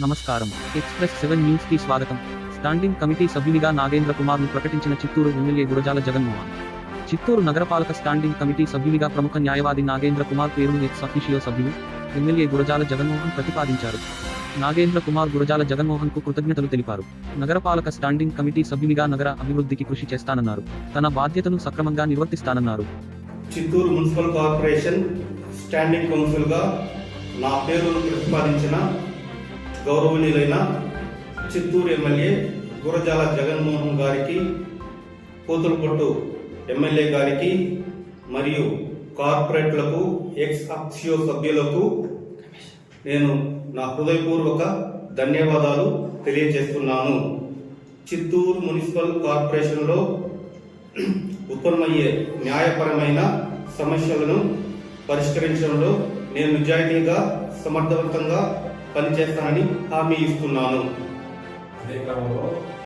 నమస్కారం. Express seven న్యూస్కి స్వాగతం. స్టాండింగ్ కమిటీ సభ్యునిగా నాగేంద్ర కుమార్ను ప్రకటించిన చిత్తూరు ఎమ్మెల్యే గురజాల జగన్మోహన్. చిత్తూరు నగరపాలక స్టాండింగ్ కమిటీ సభ్యునిగా ప్రముఖ న్యాయవాది నాగేంద్ర కుమార్ పేరును ఎక్స్ అఫీషియో సభ్యులు ఎమ్మెల్యే గురజాల జగన్మోహన్ ప్రతిపాదించారు. నాగేంద్ర కుమార్ గురజాల జగన్మోహన్కు కృతజ్ఞతలు తెలిపారు. నగరపాలక స్టాండింగ్ కమిటీ సభ్యునిగా నగర అభివృద్ధికి కృషి చేస్తానన్నారు. తన బాధ్యతను సక్రమంగా నిర్వర్తిస్తానన్నారు. చిత్తూరు మున్సిపల్ కార్పొరేషన్ స్టాండింగ్ కౌన్సిల్గా నా పేరును ప్రతిపాదించిన గౌరవనీయులైన చిత్తూరు ఎమ్మెల్యే గురజాల జగన్మోహన్ గారికి కూతురుపొట్టు ఎమ్మెల్యే గారికి మరియు కార్పొరేట్లకు ఎక్స్ అక్షియో సభ్యులకు నేను నా హృదయపూర్వక ధన్యవాదాలు తెలియజేస్తున్నాను. చిత్తూరు మున్సిపల్ కార్పొరేషన్లో ఉత్పన్నమయ్యే న్యాయపరమైన సమస్యలను పరిష్కరించడంలో నేను నిజాయితీగా సమర్థవంతంగా పనిచేస్తానని హామీ ఇస్తున్నాను. అదే క్రమంలో